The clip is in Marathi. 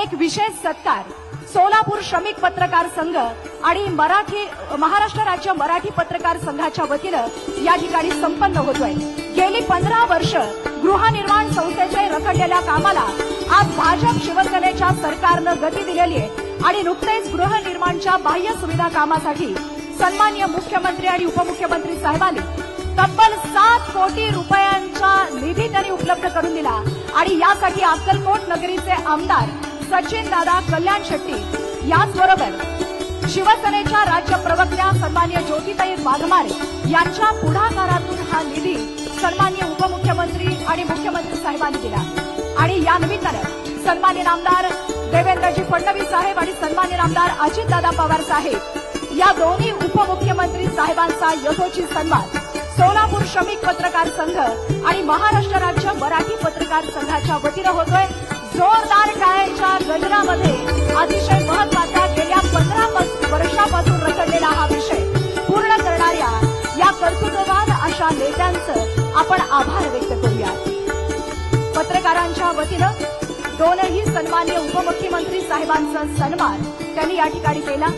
एक विशेष सत्कार सोलापूर श्रमिक पत्रकार संघ आणि मराठी महाराष्ट्र राज्य मराठी पत्रकार संघाच्या वतीनं या ठिकाणी संपन्न होतोय. गेली पंधरा वर्ष गृहनिर्माण संस्थेच्या रखडलेल्या कामाला आज भाजप शिवसेनेच्या सरकारनं गती दिलेली आहे आणि नुकतेच गृहनिर्माणच्या बाह्य सुविधा कामासाठी सन्मान्य मुख्यमंत्री आणि उपमुख्यमंत्री साहेबांनी तब्बल सात कोटी रुपयांचा निधी त्यांनी उपलब्ध करून दिला. आणि यासाठी अक्कलकोट नगरीचे आमदार सचिन दादा कल्याण शेट्टी. याचबरोबर शिवसेनेच्या राज्य प्रवक्त्या सन्मान्य ज्योतिताई वाघमारे यांच्या पुढाकारातून हा निधी सन्मान्य उपमुख्यमंत्री आणि मुख्यमंत्री साहेबांनी दिला. आणि या निमित्तानं सन्मान्य नामदार देवेंद्रजी फडणवीस साहेब आणि सन्मान्य नामदार अजितदादा पवार साहेब या दोन्ही उपमुख्यमंत्री साहेबांचा यथोचित सन्मान सोलापूर श्रमिक पत्रकार संघ आणि महाराष्ट्र राज्य मराठी पत्रकार संघाच्या वतीनं होतोय. जोरदार टाळ्यांच्या अशा नेत्यांचं आपण आभार व्यक्त करूया पत्रकारांच्या वतीनं दोनही सन्मान्य उपमुख्यमंत्री साहेबांचा सन्मान त्यांनी या ठिकाणी केला.